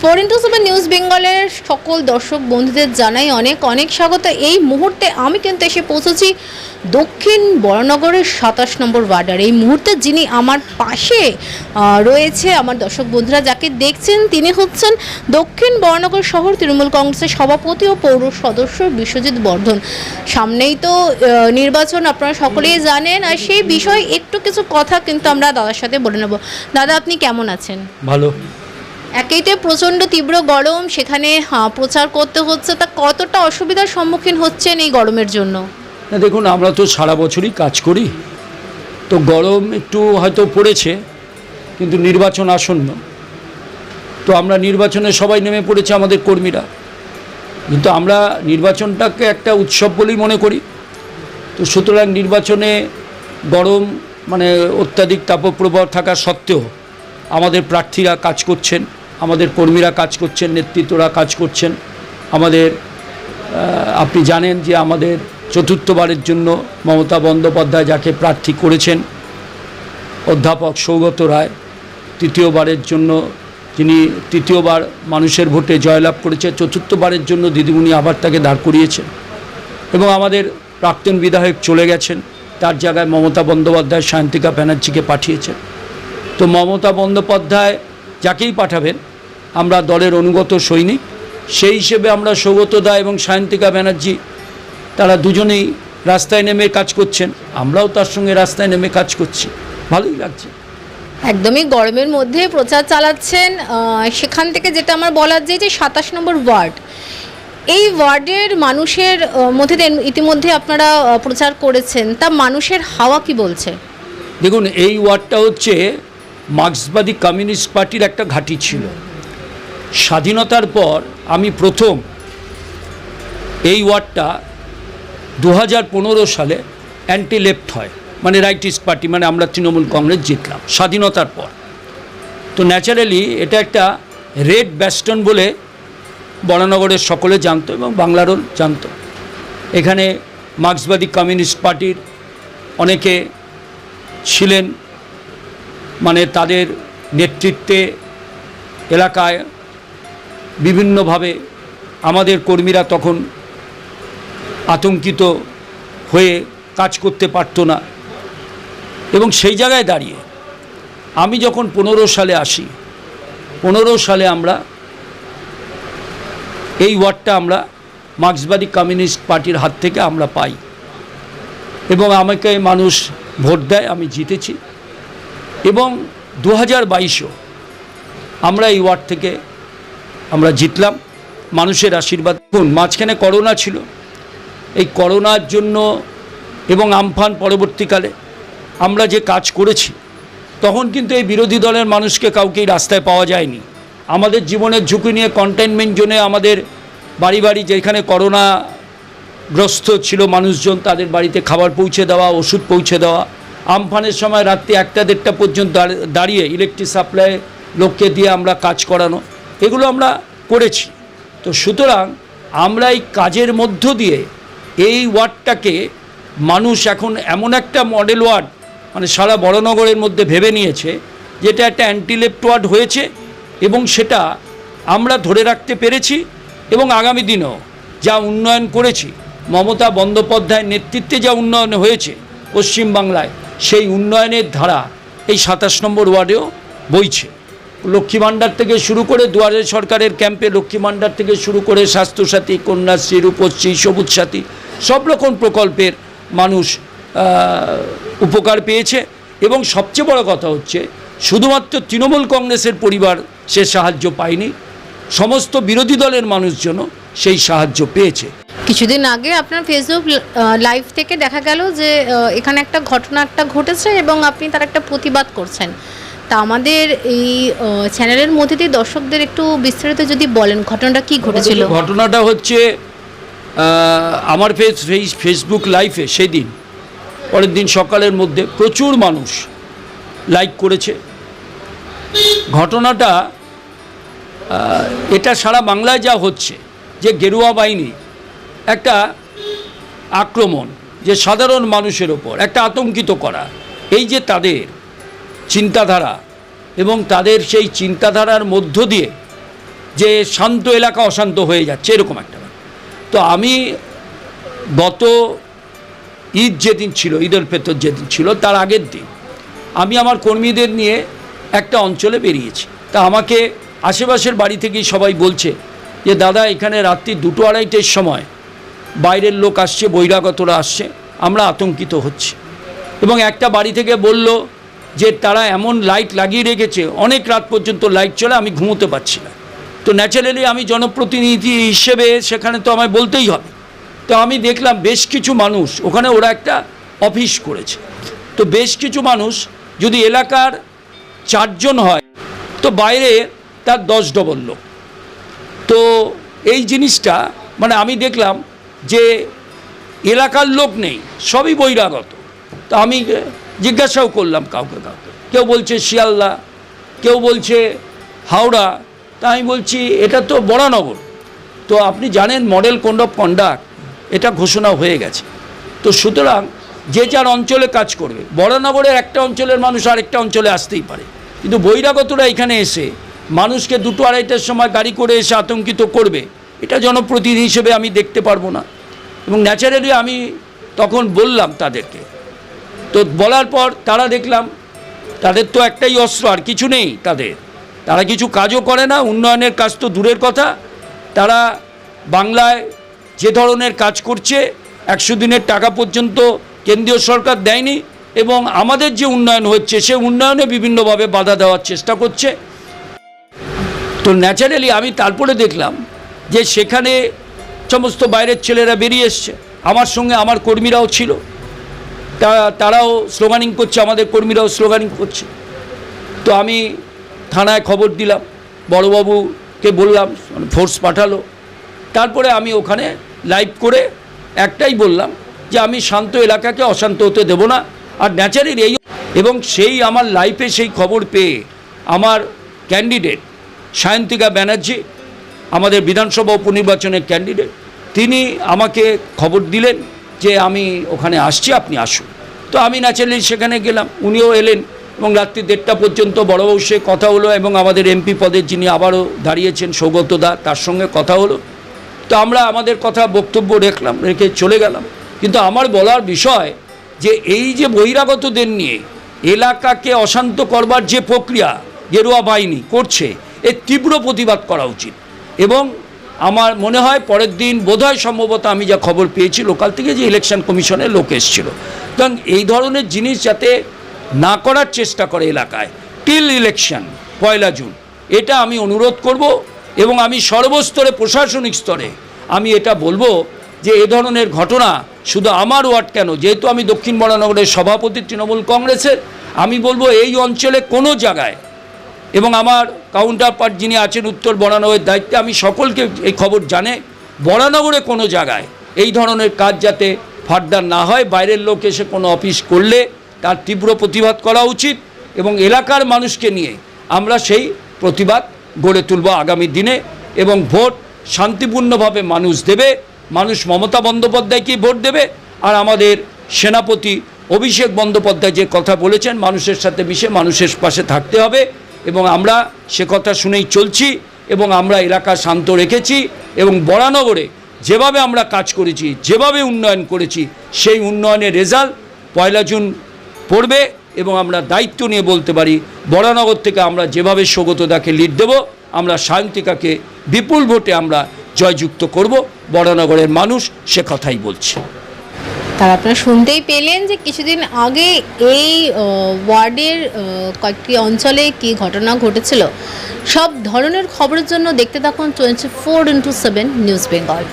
Four into seven news বেঙ্গলের সকল দর্শক বন্ধুদের জানাই অনেক অনেক স্বাগত। এই মুহূর্তে আমি কিন্তু এসে পৌঁছেছি দক্ষিণ বড়নগরের সাতাশ নম্বর ওয়ার্ডার। এই মুহূর্তে যিনি আমার পাশে রয়েছে আমার দর্শক বন্ধুরা যাকে দেখছেন, তিনি হচ্ছেন দক্ষিণ বড়নগর শহর তৃণমূল কংগ্রেসের সভাপতি ও পৌর সদস্য বিশ্বজিৎ বর্ধন। সামনেই তো নির্বাচন, আপনারা সকলেই জানেন। আর সেই বিষয়ে একটু কিছু কথা কিন্তু আমরা দাদার সাথে বলে নেব। দাদা, আপনি কেমন আছেন? ভালো। একেইতে প্রচণ্ড তীব্র গরম। সেখানে প্রচার করতে হচ্ছে। তা কতটা অসুবিধার সম্মুখীন হচ্ছেন এই গরমের জন্য? দেখুন, আমরা তো সারা বছরই কাজ করি। তো গরম একটু হয়তো পড়েছে, কিন্তু নির্বাচন আসন্ন। তো আমরা নির্বাচনে সবাই নেমে পড়েছে আমাদের কর্মীরা। কিন্তু আমরা নির্বাচনটাকে একটা উৎসব বলেই মনে করি। তো সুতরাং নির্বাচনে গরম মানে অত্যাধিক তাপপ্রবাহ থাকা সত্ত্বেও আমাদের প্রার্থীরা কাজ করছেন। আমাদের কর্মীরা কাজ করছেন, নেতৃত্বরা কাজ করছেন। আমাদের আপনি জানেন যে আমাদের চতুর্থবারের জন্য মমতা বন্দ্যোপাধ্যায় যাকে প্রার্থী করেছেন, অধ্যাপক সৌগত রায়, তৃতীয়বারের জন্য যিনি তৃতীয়বার মানুষের ভোটে জয়লাভ করেছে, চতুর্থবারের জন্য দিদিমণি আবার তাকে দাঁড় করিয়েছেন এবং আমাদের প্রাক্তন বিধায়ক চলে গেছেন, তার জায়গায় মমতা বন্দ্যোপাধ্যায় সায়ন্তিকা ব্যানার্জিকে পাঠিয়েছেন। তো মমতা বন্দ্যোপাধ্যায় যাকেই পাঠাবেন আমরা দলের অনুগত সৈনিক। সেই হিসেবে আমরা সৌগত দা এবং সায়ন্তিকা ব্যানার্জি তারা দুজনেই রাস্তায় নেমে কাজ করছেন। আমরাও তার সঙ্গে রাস্তায় নেমে কাজ করছি। ভালোই লাগছে। একদমই গরমের মধ্যে প্রচার চালাচ্ছেন সেখান থেকে যেটা আমার বলার যে যে সাতাশ নম্বর ওয়ার্ড। এই ওয়ার্ডের মানুষের মধ্যে ইতিমধ্যে আপনারা প্রচার করেছেন তা মানুষের হাওয়া কি বলছে? দেখুন এই ওয়ার্ডটা হচ্ছে মার্ক্সবাদী কমিউনিস্ট পার্টির একটা ঘাঁটি ছিল। স্বাধীনতার পর আমি প্রথম এই ওয়ার্ডটা দু হাজার পনেরো সালে অ্যান্টি লেফট হয়। মানে রাইটিস্ট পার্টি মানে আমরা তৃণমূল কংগ্রেস জিতলাম, স্বাধীনতার পর। তো ন্যাচারালি এটা একটা রেড ব্যাস্টন বলে বরানগরের সকলে জানতো এবং বাংলারও জানতো। এখানে মার্ক্সবাদী কমিউনিস্ট পার্টির অনেকে ছিলেন মানে তাদের নেতৃত্বে এলাকায় বিভিন্নভাবে আমাদের কর্মীরা তখন আতঙ্কিত হয়ে কাজ করতে পারতো না। এবং সেই জায়গায় দাঁড়িয়ে আমি যখন পনেরো সালে আসি, পনেরো সালে আমরা এই ওয়ার্ডটা আমরা মার্ক্সবাদী কমিউনিস্ট পার্টির হাত থেকে আমরা পাই এবং আমাকে মানুষ ভোট দেয়, আমি জিতেছি। এবং দু হাজার আমরা এই ওয়ার্ড থেকে আমরা জিতলাম। মানুষের আশীর্বাদ। দেখুন, মাঝখানে করোনা ছিল। এই করোনার জন্য এবং আমফান পরবর্তীকালে আমরা যে কাজ করেছি, তখন কিন্তু এই বিরোধী দলের মানুষকে কাউকেই রাস্তায় পাওয়া যায়নি। আমাদের জীবনের ঝুঁকি নিয়ে কন্টেনমেন্ট জোনে আমাদের বাড়ি বাড়ি যেখানে করোনা গ্রস্ত ছিল মানুষজন, তাদের বাড়িতে খাবার পৌঁছে দেওয়া, ওষুধ পৌঁছে দেওয়া। আমফানের সময় রাত্রি একটা দেড়টা পর্যন্ত দাঁড়িয়ে ইলেকট্রিক সাপ্লাই লোককে দিয়ে আমরা কাজ করানো। এগুলো আমরা করেছি। তো সুতরাং আমরা এই কাজের মধ্য দিয়ে এই ওয়ার্ডটাকে মানুষ এখন এমন একটা মডেল ওয়ার্ড মানে সারা বড়নগরের মধ্যে ভেবে নিয়েছে, যেটা একটা অ্যান্টিলেপ্ট ওয়ার্ড হয়েছে এবং সেটা আমরা ধরে রাখতে পেরেছি এবং আগামী দিনেও যা উন্নয়ন করেছি, মমতা বন্দ্যোপাধ্যায়ের নেতৃত্বে যা উন্নয়ন হয়েছে পশ্চিমবাংলায়, সেই উন্নয়নের ধারা এই সাতাশ নম্বর ওয়ার্ডেও বইছে। লক্ষ্মী ভাণ্ডার থেকে শুরু করে দুয়ারে সরকারের ক্যাম্পে লক্ষ্মী ভাণ্ডার থেকে শুরু করে স্বাস্থ্যসাথী, কন্যাশ্রী, রূপশ্রী সবুজ সাথী সব রকম প্রকল্পের মানুষ উপকার পেয়েছে এবং সবচেয়ে বড় কথা হচ্ছে শুধুমাত্র তৃণমূল কংগ্রেসের পরিবার সে সাহায্য পায়নি, সমস্ত বিরোধী দলের মানুষজনও সেই সাহায্য পেয়েছে। কিছুদিন আগে আপনার ফেসবুক লাইভ থেকে দেখা গেল যে এখানে একটা ঘটনা, একটা ঘটেছে এবং আপনি তার একটা প্রতিবাদ করছেন। তা আমাদের এই চ্যানেলের মধ্যে দিয়ে দর্শকদের একটু বিস্তারিত যদি বলেন ঘটনাটা কি ঘটেছিল? ঘটনাটা হচ্ছে আমার ফেস ফেস- ফেসবুক লাইভে সেদিন পরের দিন সকালের মধ্যে প্রচুর মানুষ লাইক করেছে। ঘটনাটা এটা সারা বাংলায় যা হচ্ছে যে গেরুয়া বাহিনী একটা আক্রমণ যে সাধারণ মানুষের ওপর একটা আতঙ্কিত করা এই যে তাদের চিন্তাধারা এবং তাদের সেই চিন্তাধারার মধ্য দিয়ে যে শান্ত এলাকা অশান্ত হয়ে যাচ্ছে, এরকম একটা তো আমি গত ঈদ যেদিন ছিল, ঈদ উল ফিতর যেদিন ছিল, তার আগের দিন আমি আমার কর্মীদের নিয়ে একটা অঞ্চলে বেরিয়েছি। তা আমাকে আশেপাশের বাড়ি থেকেই সবাই বলছে যে, দাদা, এখানে রাত্রি দুটো আড়াইটের সময় বাইরের লোক আসছে, বহিরাগতরা আসছে, আমরা আতঙ্কিত হচ্ছি। এবং একটা বাড়ি থেকে বলল যে তারা এমন লাইট লাগিয়ে রেখেছে, অনেক রাত পর্যন্ত লাইট চলে, আমি ঘুমোতে পারছি না। তো ন্যাচারালি আমি জনপ্রতিনিধি হিসেবে সেখানে তো আমায় বলতেই হবে। তো আমি দেখলাম বেশ কিছু মানুষ, ওখানে ওরা একটা অফিস করেছে। তো বেশ কিছু মানুষ, যদি এলাকার চারজন হয়, তো বাইরে তার দশ ডবল লোক। তো এই জিনিসটা মানে আমি দেখলাম যে এলাকার লোক নেই, সবই বহিরাগত। তো আমি জিজ্ঞাসাও করলাম কাউকে কাউকে। কেউ বলছে শিয়ালদা, কেউ বলছে হাওড়া। তা আমি বলছি, এটা তো বরানগর। তো আপনি জানেন মডেল কোড অফ কন্ডাক্ট, এটা ঘোষণা হয়ে গেছে। তো সুতরাং যে যার অঞ্চলে কাজ করবে, বরানগরের একটা অঞ্চলের মানুষ আরেকটা অঞ্চলে আসতেই পারে। কিন্তু বহিরাগতরা এখানে এসে মানুষকে দুটো আড়াইটার সময় গাড়ি করে এসে আতঙ্কিত করবে, এটা জনপ্রতিনিধি হিসেবে আমি দেখতে পারব না। এবং ন্যাচারালি আমি তখন বললাম তাদেরকে তো বলার পর তারা দেখলাম, তাদের তো একটাই অস্ত্র, আর কিছু নেই তাদের। তারা কিছু কাজও করে না, উন্নয়নের কাজ তো দূরের কথা। তারা বাংলায় যে ধরনের কাজ করছে, একশো দিনের টাকা পর্যন্ত কেন্দ্রীয় সরকার দেয়নি এবং আমাদের যে উন্নয়ন হচ্ছে, সে উন্নয়নে বিভিন্নভাবে বাধা দেওয়ার চেষ্টা করছে। তো ন্যাচারালি আমি তারপরে দেখলাম যে সেখানে সমস্ত বাইরের ছেলেরা বেরিয়ে এসছে। আমার সঙ্গে আমার কর্মীরাও ছিল। তারাও স্লোগানিং করছে, আমাদের কর্মীরাও স্লোগানিং করছে। তো আমি থানায় খবর দিলাম, বড়োবাবুকে বললাম, ফোর্স পাঠালো। তারপরে আমি ওখানে লাইভ করে একটাই বললাম যে আমি শান্ত এলাকাকে অশান্ত হতে দেব না, আর ন্যাচারালি এই এবং সেই আমার লাইফে সেই খবর পেয়ে আমার ক্যান্ডিডেট সায়ন্তিকা ব্যানার্জি, আমাদের বিধানসভা উপনির্বাচনের ক্যান্ডিডেট, তিনি আমাকে খবর দিলেন। যে আমি ওখানে আসছি, আপনি আসুন। তো আমি ন্যাচারালি সেখানে গেলাম, উনিও এলেন এবং রাত্রি দেড়টা পর্যন্ত বড়বাবু সে কথা হলো এবং আমাদের এমপি পদের যিনি আবারও দাঁড়িয়েছেন, সৌগত দা, তার সঙ্গে কথা হলো। তো আমরা আমাদের কথা বক্তব্য রেখলাম, রেখে চলে গেলাম। কিন্তু আমার বলার বিষয় যে এই যে বহিরাগতদের নিয়ে এলাকাকে অশান্ত করবার যে প্রক্রিয়া গেরুয়া বাহিনী করছে, এর তীব্র প্রতিবাদ করা উচিত। এবং আমার মনে হয় পরের দিন বোধহয় সম্ভবত আমি যা খবর পেয়েছি লোকাল থেকে যে ইলেকশন কমিশনের লোক এসেছিল। কারণ এই ধরনের জিনিস যাতে না করার চেষ্টা করে এলাকায় টিল ইলেকশন পয়লা জুন, এটা আমি অনুরোধ করব এবং আমি সর্বস্তরে, প্রশাসনিক স্তরে আমি এটা বলব যে এ ধরনের ঘটনা শুধু আমার ওয়ার্ড কেন, যেহেতু আমি দক্ষিণ বরানগরের সভাপতি তৃণমূল কংগ্রেসের, আমি বলব এই অঞ্চলে কোনো জায়গায় এবং আমার কাউন্টার পার্ট যিনি আছেন উত্তর বরানগরের দায়িত্বে, আমি সকলকে এই খবর জানে, বরানগরে কোনো জায়গায় এই ধরনের কাজ যাতে ফার্দার না হয়, বাইরের লোক এসে কোনো অফিস করলে তার তীব্র প্রতিবাদ করা উচিত এবং এলাকার মানুষকে নিয়ে আমরা সেই প্রতিবাদ গড়ে তুলব আগামী দিনে এবং ভোট শান্তিপূর্ণভাবে মানুষ দেবে। মানুষ মমতা বন্দ্যোপাধ্যায়কেই ভোট দেবে? আর আমাদের সেনাপতি অভিষেক বন্দ্যোপাধ্যায় যে কথা বলেছেন, মানুষের সাথে মিশে মানুষের পাশে থাকতে হবে। এবং আমরা সে কথা শুনেই চলছি এবং আমরা এলাকা শান্ত রেখেছি এবং বরানগরে যেভাবে আমরা কাজ করেছি, যেভাবে উন্নয়ন করেছি, সেই উন্নয়নের রেজাল্ট পয়লা জুন পড়বে এবং আমরা দায়িত্ব নিয়ে বলতে পারি, বরানগর থেকে আমরা যেভাবে সৌগতদাকে লিড দেব, আমরা সায়ন্তিকাকে বিপুল ভোটে আমরা জয়যুক্ত করব, বরানগরের মানুষ সে কথাই বলছে। তার আপনারা শুনতেই পেলেন যে কিছুদিন আগে এই ওয়ার্ডের কয়েকটি অঞ্চলে কি ঘটনা ঘটেছিল। সব ধরনের খবরের জন্য দেখতে থাকুন twenty four into seven news Bengal.